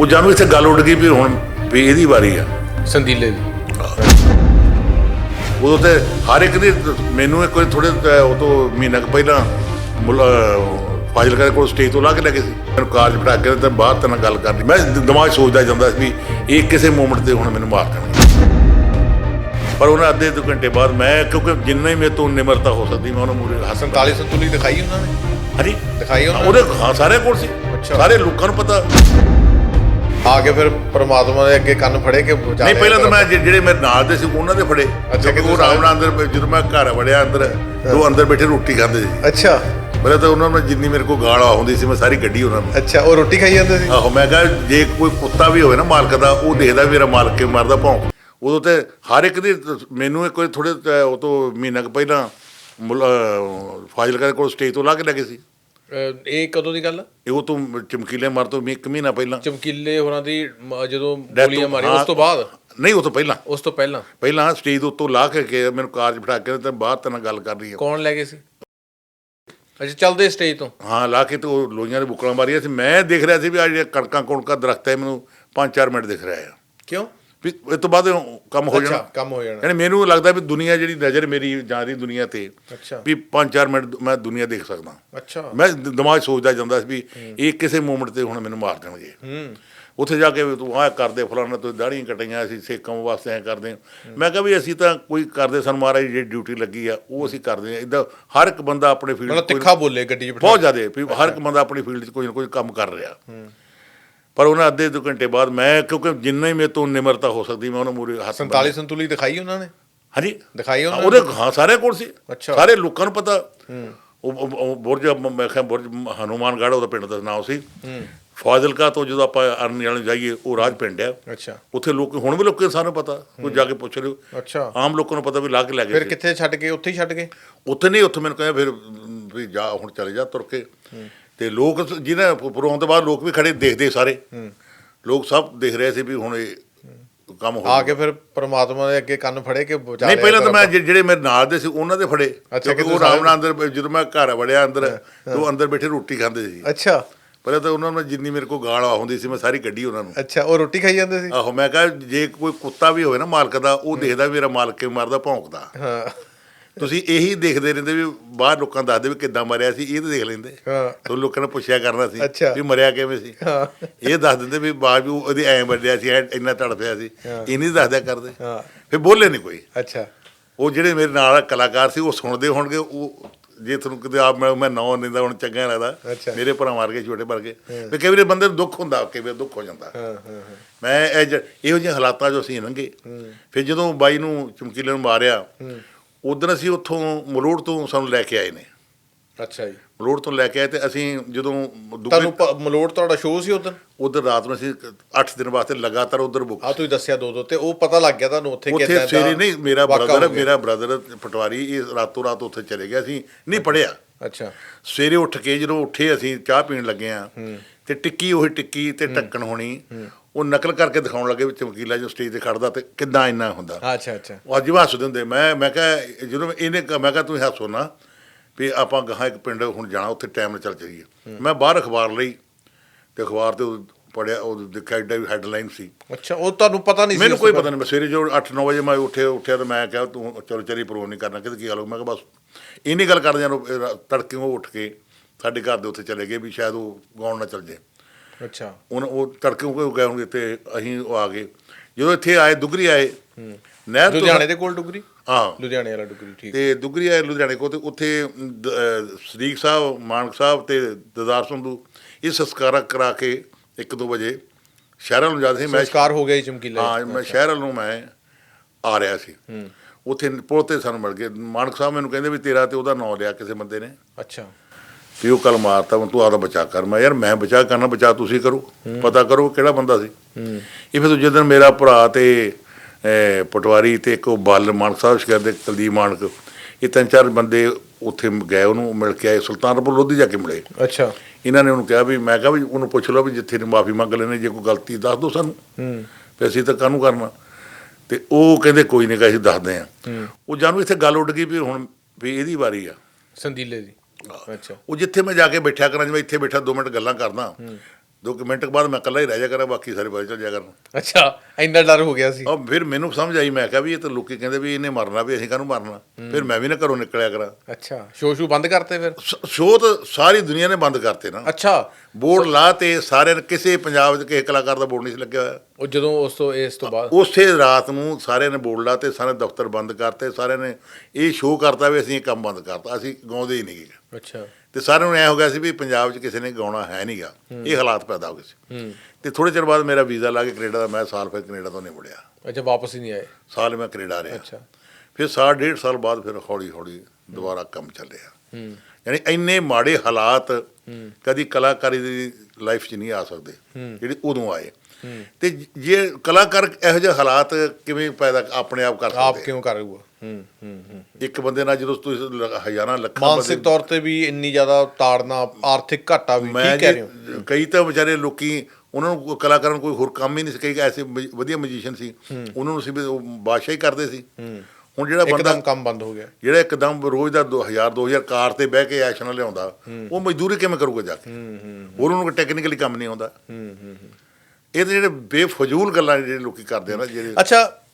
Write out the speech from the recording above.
ਉਹ ਜਾਨੂੰ ਇੱਥੇ ਗੱਲ ਉੱਡ ਗਈ ਵੀ ਹੁਣ ਵੀ ਇਹਦੀ ਵਾਰੀ ਆ। ਸੰਦੀਲੇ ਦੀ। ਉਦੋਂ ਤੇ ਹਰ ਇੱਕ ਦੀ ਮੈਨੂੰ ਇੱਕ ਵਾਰੀ ਥੋੜੇ ਉਹ ਤੋਂ ਮਹੀਨਾ ਕੁ ਪਹਿਲਾਂ ਫਾਜ਼ਿਲ ਦੇ ਕੋਲ ਸਟੇਜ ਤੋਂ ਲਾ ਕੇ ਲੈ ਗਏ ਸੀ। ਮੈਨੂੰ ਕਾਰਜ ਬਿਠਾ ਕੇ ਤੇ ਬਾਹਰ ਤੇ ਨਾਲ ਗੱਲ ਕਰਨੀ। ਮੈਂ ਦਿਮਾਗ 'ਚ ਸੋਚਦਾ ਜਾਂਦਾ ਸੀ ਵੀ ਇਹ ਕਿਸੇ ਮੂਮੈਂਟ ਤੇ ਹੁਣ ਮੈਨੂੰ ਮਾਰ ਦੇਣਗੇ। ਪਰ ਉਹਨਾਂ ਅੱਧੇ ਦੋ ਘੰਟੇ ਬਾਅਦ ਮੈਂ ਕਿਉਂਕਿ ਜਿੰਨਾ ਹੀ ਮੇਰੇ ਤੋਂ ਨਿਮਰਤਾ ਹੋ ਸਕਦੀ ਮੈਂ ਉਹਨਾਂ ਮੂਰੇ ਹੱਸਣ 47 ਸੰਤੁਲੀ ਦਿਖਾਈ ਉਹਨਾਂ ਨੇ? ਹਾਂਜੀ। ਦਿਖਾਈ ਉਹਨਾਂ ਨੇ? ਉਹਦੇ ਹਾਂ ਸਾਰੇ ਕੋਲ ਸੀ। ਅੱਛਾ। ਸਾਰੇ ਲੋਕਾਂ ਨੂੰ ਪਤਾ। ਆ ਕੇ ਫਿਰ ਪ੍ਰਮਾਤਮਾ ਦੇ ਅੱਗੇ ਕੰਨ ਫੜੇ ਕਿ ਨਹੀਂ ਪਹਿਲਾਂ ਤਾਂ। ਮੈਂ ਜਿਹੜੇ ਮੇਰੇ ਨਾਲ ਦੇ ਸੀ ਉਹਨਾਂ ਦੇ ਫੜੇ। ਅੱਛਾ, ਕਿਉਂਕਿ ਉਹ ਆਰਾਮ ਨਾਲ ਅੰਦਰ ਜਦੋਂ ਮੈਂ ਘਰ ਵੜਿਆ ਅੰਦਰ ਉਹ ਅੰਦਰ ਬੈਠੇ ਰੋਟੀ ਖਾਂਦੇ ਸੀ। ਅੱਛਾ। ਪਹਿਲਾਂ ਤਾਂ ਉਹਨਾਂ ਨੂੰ ਜਿੰਨੀ ਮੇਰੇ ਕੋਲ ਗਾਲ ਆਉਂਦੀ ਸੀ ਮੈਂ ਸਾਰੀ ਗੱਡੀ ਉਹਨਾਂ ਨੂੰ। ਅੱਛਾ ਉਹ ਰੋਟੀ ਖਾਈ ਜਾਂਦੇ ਸੀ? ਆਹੋ ਮੈਂ ਕਹਾਂ ਜੇ ਕੋਈ ਕੁੱਤਾ ਵੀ ਹੋਵੇ ਨਾ ਮਾਲਕ ਦਾ ਉਹ ਦੇਖਦਾ ਮੇਰਾ ਮਾਲਕ ਕਿਉਂ ਮਾਰਦਾ ਭੌਂਕ। ਉਦੋਂ ਤੇ ਹਰ ਇੱਕ ਦੀ ਮੈਨੂੰ ਇੱਕ ਥੋੜੇ ਉਹ ਤੋਂ ਮਹੀਨਾ ਕੁ ਪਹਿਲਾਂ ਫਾਜ਼ਿਲ ਦੇ ਕੋਲ ਸਟੇਜ ਤੋਂ ਲਾ ਕੇ ਲੈ ਗਏ ਸੀ। ਇਹ ਕਦੋਂ ਦੀ ਗੱਲ ਆ? ਇਹ ਉਹ ਤੋਂ ਚਮਕੀਲੇ ਮਾਰ ਤੋਂ ਵੀ ਇੱਕ ਮਹੀਨਾ ਪਹਿਲਾਂ। ਚਮਕੀਲੇ ਹੋਰਾਂ ਦੀ ਮ- ਜਦੋਂ Death ਗੋਲੀਆਂ ਤੋਂ- ਮਾਰੀਆਂ ਹਾਂ, ਉਸ ਤੋਂ ਬਾਅਦ? ਨਹੀਂ ਉਹ ਤੋਂ ਪਹਿਲਾਂ। ਉਸ ਤੋਂ ਪਹਿਲਾਂ? ਪਹਿਲਾਂ ਸਟੇਜ ਦੇ ਉੱਤੋਂ ਲਾ ਕੇ ਕੇ ਮੈਨੂੰ ਕਾਰਜ ਬਿਠਾ ਕੇ ਤੇ ਬਾਹਰ ਤੇ ਨਾਲ ਗੱਲ ਕਰ ਰਹੀ ਹੈ ਕੌਣ ਲੈ ਗਏ ਸੀ? ਅੱਛਾ ਚੱਲਦੇ ਸਟੇਜ ਤੋਂ? ਹਾਂ ਲਾ ਕੇ ਤੇ ਉਹ ਲੋਈਆਂ ਦੇ ਬੁੱਕਲਾਂ ਮਾਰੀਆਂ ਸੀ। ਮੈਂ ਦੇਖ ਰਿਹਾ ਸੀ ਵੀ ਆ ਜਿਹੜੇ ਕਣਕਾਂ ਕੁਣਕਾਂ ਦਰਖਤ ਹੈ ਮੈਨੂੰ 5-4 ਮਿੰਟ ਦਿਖ ਰਿਹਾ ਆ। ਕਿਉਂ? ਵੀ ਇਹ ਤੋਂ ਬਾਅਦ ਕੰਮ ਹੋ ਅੱਛਾ ਜਾਣਾ। ਕੰਮ ਹੋ ਜਾਣਾ। ਯਾਨੀ ਮੈਨੂੰ ਲੱਗਦਾ ਵੀ ਦੁਨੀਆ ਜਿਹੜੀ ਨਜ਼ਰ ਮੇਰੀ ਜਾ ਰਹੀ ਦੁਨੀਆ ਤੇ ਅੱਛਾ। ਵੀ 5-4 ਮਿੰਟ ਮੈਂ ਦੁਨੀਆ ਦੇਖ ਸਕਦਾ। ਅੱਛਾ। ਮੈਂ ਦਿਮਾਗ ਸੋਚਦਾ ਜਾਂਦਾ ਸੀ ਵੀ ਇਹ ਕਿਸੇ ਮੂਮੈਂਟ ਤੇ ਹੁਣ ਮੈਨੂੰ ਮਾਰ ਦੇਣਗੇ। ਹੂੰ। ਉੱਥੇ ਜਾ ਕੇ ਤੂੰ ਆਹ ਕਰਦੇ ਫਲਾਣਾ ਤੂੰ ਦਾੜੀਆਂ ਕਟੀਆਂ ਅਸੀਂ ਸਿੱਖਾਂ ਵਾਸਤੇ ਐ ਕਰਦੇ ਹਾਂ। ਮੈਂ ਕਿਹਾ ਵੀ ਅਸੀਂ ਤਾਂ ਕੋਈ ਕਰਦੇ ਸਾਨੂੰ ਮਹਾਰਾਜ ਜਿਹੜੀ ਡਿਊਟੀ ਲੱਗੀ ਆ ਉਹ ਅਸੀਂ ਕਰਦੇ ਆ ਇਦਾਂ ਹਰ ਇੱਕ ਬੰਦਾ ਆਪਣੇ ਫੀਲਡ ਮਤਲਬ ਤਿੱਖਾ ਬੋਲੇ ਗੱਡੀ 'ਚ ਬਿਠਾ ਬਹੁਤ ਜ਼ਿਆਦਾ ਵੀ ਹਰ ਇੱਕ ਬੰਦਾ ਆਪਣੀ ਫੀਲਡ 'ਚ ਕੋਈ ਨਾ ਕੋਈ ਕੰਮ ਕਰ ਰਿਹਾ। ਪਰ ਉਹਨਾਂ ਅੱਧੇ ਦੋ ਘੰਟੇ ਬਾਅਦ ਮੈਂ ਕਿਉਂਕਿ ਜਿੰਨਾ ਹੀ ਮੇਰੇ ਤੋਂ ਨਿਮਰਤਾ ਹੋ ਸਕਦੀ ਮੈਂ ਉਹਨਾਂ ਮੂਰੇ ਹੱਸਣ 47 ਸੰਤੁਲੀ ਦਿਖਾਈ ਉਹਨਾਂ ਨੇ? ਹਾਂਜੀ। ਦਿਖਾਈ ਉਹਨਾਂ ਉਹਦੇ ਹਾਂ ਸਾਰੇ ਕੋਲ ਸੀ। ਸਾਰੇ ਲੋਕਾਂ ਨੂੰ ਪਤਾ। ਉਹ ਬੁਰਜ ਮੈਂ ਕਿਹਾ ਬੁਰਜ ਹਨੂਮਾਨਗੜ੍ਹ ਉਹਦਾ ਪਿੰਡ ਦਾ ਨਾਮ ਸੀ। ਫਾਜ਼ਿਲਕਾ ਤੋਂ ਜਦੋਂ ਆਪਾਂ ਅਰਨੀ ਵਾਲੇ ਜਾਈਏ ਉਹ ਰਾਜ ਪਿੰਡ ਆ ਅੱਛਾ। ਉੱਥੇ ਲੋਕ ਹੁਣ ਵੀ ਲੋਕਾਂ ਸਾਨੂੰ ਪਤਾ। ਕੋਈ ਜਾ ਕੇ ਪੁੱਛ ਲਿਓ। ਅੱਛਾ। ਆਮ ਲੋਕਾਂ ਨੂੰ ਪਤਾ ਵੀ ਲਾ ਕੇ ਲੈ ਗਏ ਫਿਰ। ਕਿੱਥੇ ਛੱਡ ਕੇ ਉੱਥੇ ਹੀ ਛੱਡ ਗਏ? ਉੱਥੇ ਨਹੀਂ ਉੱਥੇ ਮੈਨੂੰ ਕਹਿੰਦੇ ਫਿਰ ਵੀ ਜਾ ਹੁਣ ਚਲੇ ਜਾ ਤੁਰ ਕੇ। ਤੇ ਲੋਕ ਜਿਹਨਾਂ ਪੁਰਾਉਣ ਤੋਂ ਬਾਅਦ ਲੋਕ ਵੀ ਖੜੇ ਦੇਖਦੇ ਸਾਰੇ। ਲੋਕ ਸਭ ਦੇਖ ਰਹੇ ਸੀ ਵੀ ਹੁਣ ਇਹ ਕੰਮ ਹੋ ਆ ਕੇ ਫਿਰ ਪ੍ਰਮਾਤਮਾ ਦੇ ਅੱਗੇ ਕੰਨ ਫੜੇ ਕਿ ਬਚਾ ਨਹੀਂ ਪਹਿਲਾਂ ਤਾਂ। ਮੈਂ ਜਿਹੜੇ ਮੇਰੇ ਨਾਲ ਦੇ ਸੀ ਉਹਨਾਂ ਦੇ ਫੜੇ। ਅੱਛਾ, ਕਿਉਂਕਿ ਉਹ ਆਰਾਮ ਨਾਲ ਅੰਦਰ ਜਦੋਂ ਮੈਂ ਘਰ ਵੜਿਆ ਅੰਦਰ ਉਹ ਅੰਦਰ ਬੈਠੇ ਰੋਟੀ ਖਾਂਦੇ ਸੀ। ਅੱਛਾ। ਪਹਿਲਾਂ ਤਾਂ ਉਹਨਾਂ ਨੂੰ ਜਿੰਨੀ ਮੇਰੇ ਕੋਲ ਗਾਲ ਆਉਂਦੀ ਸੀ ਮੈਂ ਸਾਰੀ ਗੱਡੀ ਉਹਨਾਂ ਨੂੰ। ਅੱਛਾ ਉਹ ਰੋਟੀ ਖਾਈ ਜਾਂਦੇ ਸੀ? ਆਹੋ ਮੈਂ ਕਹਾਂ ਜੇ ਕੋਈ ਕੁੱਤਾ ਵੀ ਹੋਵੇ ਨਾ ਮਾਲਕ ਦਾ ਉਹ ਦੇਖਦਾ ਵੀ ਮੇਰਾ ਮਾਲਕ ਕਿਉਂ ਮਾਰਦਾ ਭੌਂਕਦਾ। ਹਾਂ। ਤੁਸੀਂ ਇਹੀ ਦੇਖਦੇ ਰਹਿੰਦੇ ਵੀ ਬਾਹਰ ਲੋਕਾਂ ਦੱਸਦੇ ਵੀ ਕਿੱਦਾਂ ਮਰਿਆ ਸੀ ਇਹ ਤਾਂ ਦੇਖ ਲੈਂਦੇ। ਹਾਂ। ਤੋ ਲੋਕਾਂ ਨੇ ਪੁੱਛਿਆ ਕਰਨਾ ਸੀ। ਵੀ ਮਰਿਆ ਕਿਵੇਂ ਸੀ। ਹਾਂ। ਇਹ ਦੱਸ ਦਿੰਦੇ ਵੀ ਵੀ ਉਹਦੇ ਐਂ ਵੱਡਿਆ ਸੀ ਇੰਨਾ ਤੜਫਿਆ ਸੀ। ਇਹ ਨਹੀਂ ਦੱਸਦਿਆ ਕਰਦੇ। ਹਾਂ। ਫਿਰ ਬੋਲੇ ਨਹੀਂ ਕੋਈ। ਅੱਛਾ। ਉਹ ਜਿਹੜੇ ਮੇਰੇ ਨਾਲ ਕਲਾਕਾਰ ਸੀ ਉਹ ਸੁਣਦੇ ਹੋਣਗੇ ਉਹ ਜੇ ਤੁਹਾਨੂੰ ਕਿਤੇ ਆਪ ਮੈਂ ਮੈਂ ਨਾਂ ਨਹੀਂ ਦਾ ਹੁਣ ਚੰਗਾ ਲੱਗਦਾ। ਮੇਰੇ ਭਰਾ ਵਰਗੇ ਛੋਟੇ ਵਰਗੇ ਵੀ ਕਈ ਵਾਰੀ ਬੰਦੇ ਨੂੰ ਦੁੱਖ ਹੁੰਦਾ ਕਈ ਵਾਰੀ ਦੁੱਖ ਹੋ ਜਾਂਦਾ। ਹਾਂ ਹਾਂ ਹਾਂ। ਮੈਂ ਇਹ ਜ- ਜਿਹੇ ਹਾਲਾਤਾਂ 'ਚੋਂ ਅਸੀਂ ਲੰਘੇ। ਫਿਰ ਜਦੋਂ ਬਾਈ ਨੂੰ ਚਮਕੀਲੇ ਨੂੰ ਮਾਰਿਆ ਉਦੋਂ ਅਸੀਂ ਉੱਥੋਂ ਮਲੋੜ ਤੋਂ ਸਾਨੂੰ ਲੈ ਕੇ ਆਏ ਨੇ। ਅੱਛਾ ਜੀ। ਮਲੋੜ ਤੋਂ ਲੈ ਕੇ ਆਏ ਤੇ ਅਸੀਂ ਜਦੋਂ ਤੁਹਾਨੂੰ ਪ- ਮਲੋਟ ਤੁਹਾਡਾ ਸ਼ੋਅ ਸੀ ਉਦੋਂ ਉਧਰ ਰਾਤ ਨੂੰ ਅਸੀਂ 8 ਦਿਨ ਵਾਸਤੇ ਲਗਾਤਾਰ ਉਧਰ ਬੁੱਕ ਆ ਤੁਸੀਂ ਦੱਸਿਆ ਦੋ ਦੋ ਤੇ ਉਹ ਪਤਾ ਲੱਗ ਗਿਆ ਤੁਹਾਨੂੰ ਉੱਥੇ ਉੱਥੇ ਸਵੇਰੇ ਨਹੀਂ ਮੇਰਾ ਵਾਕਾ ਬ੍ਰਦਰ ਹੋ ਗਿਆ। ਮੇਰਾ ਬ੍ਰਦਰ ਪਟਵਾਰੀ ਇਹ ਰਾਤੋਂ ਰਾਤ ਉੱਥੇ ਚਲੇ ਗਿਆ ਸੀ ਨਹੀਂ ਪੜਿਆ ਅੱਛਾ। ਸਵੇਰੇ ਉੱਠ ਕੇ ਜਦੋਂ ਉੱਠੇ ਅਸੀਂ ਚਾਹ ਪੀਣ ਲੱਗੇ ਆ ਤੇ ਟਿੱਕੀ ਉਹੀ ਟਿੱਕੀ ਤੇ ਢੱਕਣ ਹੋਣੀ। ਉਹ ਨਕਲ ਕਰਕੇ ਦਿਖਾਉਣ ਲੱਗੇ ਵੀ ਚਮਕੀਲਾ ਜੋ ਸਟੇਜ ਤੇ ਖੜਦਾ ਤੇ ਕਿੱਦਾਂ ਇੰਨਾ ਹੁੰਦਾ। ਅੱਛਾ ਅੱਛਾ। ਉਹ ਅੱਜ ਵੀ ਹੱਸਦੇ ਹੁੰਦੇ। ਮੈਂ ਮੈਂ ਕਿਹਾ ਜਦੋਂ ਇਹਨੇ ਮੈਂ ਕਿਹਾ ਤੁਸੀਂ ਹੱਸੋ ਨਾ ਵੀ ਆਪਾਂ ਗਾਹਾਂ ਇੱਕ ਪਿੰਡ ਹੁਣ ਜਾਣਾ ਉੱਥੇ ਟਾਈਮ ਨਾਲ ਚੱਲ ਚੱਲੀਏ ਮੈਂ ਬਾਹਰ ਅਖਬਾਰ ਲਈ ਤੇ ਅਖਬਾਰ ਤੇ ਪੜਿਆ ਉਹ ਦੇਖਿਆ ਏਡਾ ਵੀ ਹੈਡਲਾਈਨ ਸੀ। ਅੱਛਾ ਉਹ ਤੁਹਾਨੂੰ ਪਤਾ ਨਹੀਂ ਸੀ ਮੈਨੂੰ ਕੋਈ ਪਤਾ ਨਹੀਂ। ਮੈਂ ਸਵੇਰੇ ਜੋ 8-9 ਵਜੇ ਮੈਂ ਉੱਠਿਆ ਉੱਠਿਆ ਤੇ ਮੈਂ ਕਿਹਾ ਤੂੰ ਚਲੋ ਚਲੀ ਪ੍ਰੋਗਰਾਮ ਨਹੀਂ ਕਰਨਾ ਕਿਤੇ ਕੀ ਹਾਲ ਹੋ ਮੈਂ ਕਿਹਾ ਬਸ। ਇੰਨੀ ਗੱਲ ਕਰਦੇ ਜਾਨੋ ਤੜਕੇ ਉਹ ਉੱਠ ਕੇ ਸਾਡੇ ਘਰ ਦੇ ਉੱਥੇ ਚਲੇ ਗਏ ਵੀ ਸ਼ਾਇਦ ਉਹ ਗਾਉਣ ਨਾ ਚੱਲ ਜੇ। ਅੱਛਾ। ਹੁਣ ਉਹ ਤੜਕੇ ਉਹ ਗਏ ਹੋਣਗੇ ਤੇ ਅਸੀਂ ਉਹ ਆ ਗਏ। ਜਦੋਂ ਇੱਥੇ ਆਏ ਦੁਗਰੀ ਆਏ ਨਹਿਰ ਤੋਂ ਲੁਧਿਆਣੇ ਦੇ ਕੋਲ ਡੁਗਰੀ ਹਾਂ। ਲੁਧਿਆਣੇ ਵਾਲਾ ਡੁਗਰੀ ਠੀਕ। ਤੇ ਦੁਗਰੀ ਆਏ ਲੁਧਿਆਣੇ ਕੋ ਤੇ ਉੱਥੇ ਸਦੀਕ ਸਾਹਿਬ ਮਾਨਕ ਸਾਹਿਬ ਤੇ ਦਦਾਰ ਸੰਧੂ ਇਹ ਸੰਸਕਾਰ ਕਰਾ ਕੇ 1-2 ਵਜੇ ਸ਼ਹਿਰਾਂ ਨੂੰ ਜਾਂਦੇ ਸੀ। ਮੈਂ ਸੰਸਕਾਰ ਹੋ ਗਿਆ ਚਮਕੀਲਾ। ਹਾਂ ਮੈਂ ਸ਼ਹਿਰ ਵੱਲੋਂ ਮੈਂ ਆ ਰਿਹਾ ਸੀ। ਉੱਥੇ ਪੁਲ ਤੇ ਸਾਨੂੰ ਮਿਲ ਗਏ। ਮਾਨਕ ਸਾਹਿਬ ਮੈਨੂੰ ਕਹਿੰਦੇ ਵੀ ਤੇਰਾ ਤੇ ਉਹਦਾ ਨਾਂ ਲਿਆ ਕਿਸੇ ਬੰਦੇ ਨੇ। ਅੱਛਾ। ਵੀ ਉਹ ਕੱਲ ਮਾਰਤਾ ਹੁਣ ਤੂੰ ਆਦਾ ਬਚਾ ਕਰ। ਮੈਂ ਯਾਰ ਮੈਂ ਬਚਾ ਕਰਨਾ ਬਚਾ ਤੁਸੀਂ ਕਰੋ। ਪਤਾ ਕਰੋ ਕਿਹੜਾ ਬੰਦਾ ਸੀ। ਇਹ ਫਿਰ ਦੂਜੇ ਦਿਨ ਮੇਰਾ ਭਰਾ ਤੇ ਪਟਵਾਰੀ ਤੇ ਇੱਕ ਬਲ ਮਾਨਕ ਸਾਹਿਬ ਸ਼ਿਕਾਰ ਦੇ ਕੁਲਦੀਪ ਮਾਨਕ ਇਹ ਤਿੰਨ ਚਾਰ ਬੰਦੇ ਉੱਥੇ ਗਏ ਉਹਨੂੰ ਮਿਲ ਕੇ ਆਏ ਸੁਲਤਾਨਪੁਰ ਲੋਧੀ ਜਾ ਕੇ ਮਿਲੇ ਅੱਛਾ। ਇਹਨਾਂ ਨੇ ਉਹਨੂੰ ਕਿਹਾ ਵੀ ਮੈਂ ਕਿਹਾ ਵੀ ਉਹਨੂੰ ਪੁੱਛ ਲਓ ਵੀ ਜਿੱਥੇ ਨੇ ਮਾਫੀ ਮੰਗ ਲੈਣੇ ਜੇ ਕੋਈ ਗਲਤੀ ਦੱਸ ਦਿਓ ਸਾਨੂੰ। ਹੂੰ। ਵੀ ਅਸੀਂ ਤਾਂ ਕਾਹਨੂੰ ਕਰਨਾ? ਤੇ ਉਹ ਕਹਿੰਦੇ ਕੋਈ ਨਹੀਂ ਅਸੀਂ ਦੱਸਦੇ ਆ ਉਹ ਜਾਨੂੰ ਇੱਥੇ ਗੱਲ ਉੱਡ ਗਈ ਵੀ ਹੁਣ ਵੀ ਇਹਦੀ ਵਾਰੀ ਆ। ਸੰਦੀਲੇ ਦੀ। ਅੱਛਾ। ਉਹ ਜਿੱਥੇ ਮੈਂ ਜਾ ਕੇ ਬੈਠਿਆ ਕਰਾਂ ਜਿਵੇਂ ਇੱਥੇ ਬੈਠਾ 2 ਮਿੰਟ ਗੱਲਾਂ ਕਰਦਾ। ਦੋ ਕੁ ਮਿੰਟ ਬਾਅਦ ਮੈਂ ਇਕੱਲਾ ਹੀ ਰਹਿ ਜਾ ਕਰਾਂ ਬਾਕੀ ਸਾਰੇ ਬਾਹਰ ਚਲ ਜਾ ਕਰਨ ਅੱਛਾ ਇੰਨਾ ਡਰ ਹੋ ਗਿਆ ਸੀ। ਉਹ ਫਿਰ ਮੈਨੂੰ ਸਮਝ ਆਈ ਮੈਂ ਕਿਹਾ ਵੀ ਇਹ ਤਾਂ ਲੋਕੀ ਕਹਿੰਦੇ ਵੀ ਇਹਨੇ ਮਰਨਾ ਵੀ ਅਸੀਂ ਕਾਹਨੂੰ ਮਰਨਾ? ਫਿਰ ਮੈਂ ਵੀ ਨਾ ਘਰੋਂ ਨਿਕਲਿਆ ਕਰਾਂ। ਅੱਛਾ ਸ਼ੋ ਸ਼ੂ ਬੰਦ ਕਰਤੇ ਫਿਰ? ਸ਼- ਸ਼ੋਅ ਤਾਂ ਸਾਰੀ ਦੁਨੀਆ ਨੇ ਬੰਦ ਕਰਤੇ ਨਾ। ਅੱਛਾ। ਬੋਰਡ ਲਾ ਤੇ ਸਾਰਿਆਂ ਨੇ ਕਿਸੇ ਪੰਜਾਬ 'ਚ ਕਿਸੇ ਕਲਾਕਾਰ ਦਾ ਬੋਰਡ ਨਹੀਂ ਸੀ ਲੱਗਿਆ ਹੋਇਆ। ਉਹ ਜਦੋਂ ਉਸ ਤੋਂ ਇਸ ਤੋਂ ਬਾਅਦ? ਉਸੇ ਰਾਤ ਨੂੰ ਸਾਰਿਆਂ ਨੇ ਬੋਰਡ ਲਾ ਤੇ ਸਾਰੇ ਦਫ਼ਤਰ ਬੰਦ ਕਰਤੇ ਸਾਰਿਆਂ ਨੇ ਇਹ ਸ਼ੋਅ ਕਰਤਾ ਵੀ ਅਸੀਂ ਇਹ ਕੰਮ ਬੰਦ ਕਰਤਾ ਅਸੀਂ ਗਾਉਂਦੇ ਹੀ ਨਹੀਂ ਅੱਛਾ। ਤੇ ਸਾਰਿਆਂ ਨੂੰ ਐ ਹੋ ਗਿਆ ਸੀ ਵੀ ਪੰਜਾਬ 'ਚ ਕਿਸੇ ਨੇ ਗਾਉਣਾ ਹੈ ਨਹੀਂਗਾ ਇਹ ਹਾਲਾਤ ਪੈਦਾ ਹੋ ਗਏ ਸੀ। ਤੇ ਥੋੜੇ ਚਿਰ ਬਾਅਦ ਮੇਰਾ ਵੀਜ਼ਾ ਲਾ ਕੇ ਕੈਨੇਡਾ ਦਾ ਮੈਂ ਸਾਲ ਫਿਰ ਕੈਨੇਡਾ ਤੋਂ ਨਹੀਂ ਮੁੜਿਆ। ਅੱਛਾ ਵਾਪਸ ਹੀ ਨਹੀਂ ਆਏ? ਸਾਲ ਮੈਂ ਕੈਨੇਡਾ ਰਿਹਾ। ਅੱਛਾ। ਫਿਰ ਸਾਲ ਡੇਢ ਸਾਲ ਬਾਅਦ ਫਿਰ ਹੌਲੀ ਹੌਲੀ ਦੁਬਾਰਾ ਕੰਮ ਚੱਲਿਆ। ਯਾਨੀ ਇੰਨੇ ਮਾੜੇ ਹਾਲਾਤ ਕਦੀ ਕਲਾਕਾਰੀ ਦੀ ਲਾਈਫ 'ਚ ਨਹੀਂ ਆ ਸਕਦੇ ਜਿਹੜੇ ਉਦੋਂ ਆਏ ਤੇ ਜੇ ਕਲਾਕਾਰ ਇਹੋ ਜਿਹੇ ਹਾਲਾਤ ਕਿਵੇਂ ਪੈਦਾ ਆਪਣੇ ਆਪ ਕਰ ਆਪ ਸਕਦੇ ਕਿਉਂ ਕਰ ਹੂਆ ਹੂੰ? ਹੂੰ ਇੱਕ ਬੰਦੇ ਨਾਲ ਜਦੋਂ ਤੁਸੀਂ ਹਜ਼ਾਰਾਂ ਲੱਖਾਂ ਮਾਨਸਿਕ ਤੌਰ ਤੇ ਵੀ ਇੰਨੀ ਜ਼ਿਆਦਾ ਤਾੜਨਾ ਆਰਥਿਕ ਘਾਟਾ ਵੀ ਠੀਕ ਕਹਿ ਰਹੇ ਹੋ? ਜੀ, ਕਈ ਤਾਂ ਵਿਚਾਰੇ ਲੋਕੀ ਉਹਨਾਂ ਨੂੰ ਕਲਾਕਾਰਾਂ ਨੂੰ ਕੋਈ ਹੋਰ ਕੰਮ ਹੀ ਨਹੀਂ ਸੀ ਕਈ ਐਸੇ ਵਧੀਆ ਮੈਜੀਸ਼ੀਅਨ ਸੀ। ਉਹਨਾਂ ਨੂੰ ਸੀ ਬਾਦਸ਼ਾਹ ਹੀ ਕਰਦੇ ਸੀ। ਹੁਣ ਜਿਹੜਾ ਬੰਦਾ ਇੱਕਦਮ ਕੰਮ ਬੰਦ ਹੋ ਗਿਆ। ਜਿਹੜਾ ਇੱਕਦਮ ਰੋਜ਼ ਦਾ 2000 2000 ਕਾਰ ਤੇ ਬਹਿ ਕੇ ਐਕਸ਼ਨ ਲਿਆਉਂਦਾ ਉਹ ਮਜ਼ਦੂਰੀ ਕਿਵੇਂ ਕਰੂਗਾ ਜਾ ਕੇ? ਹੋਰ ਉਹਨੂੰ ਟੈਕਨੀਕਲੀ ਕੰਮ ਨਹੀਂ ਆਉਂਦਾ। ਇਹ ਜਿਹੜੇ ਬੇਫਜ਼ੂਲ ਗੱਲਾਂ ਜਿਹੜੇ ਲੋਕੀ ਕਰਦੇ ਆ ਨਾ ਜਿਹੜੇ ਅੱਛਾ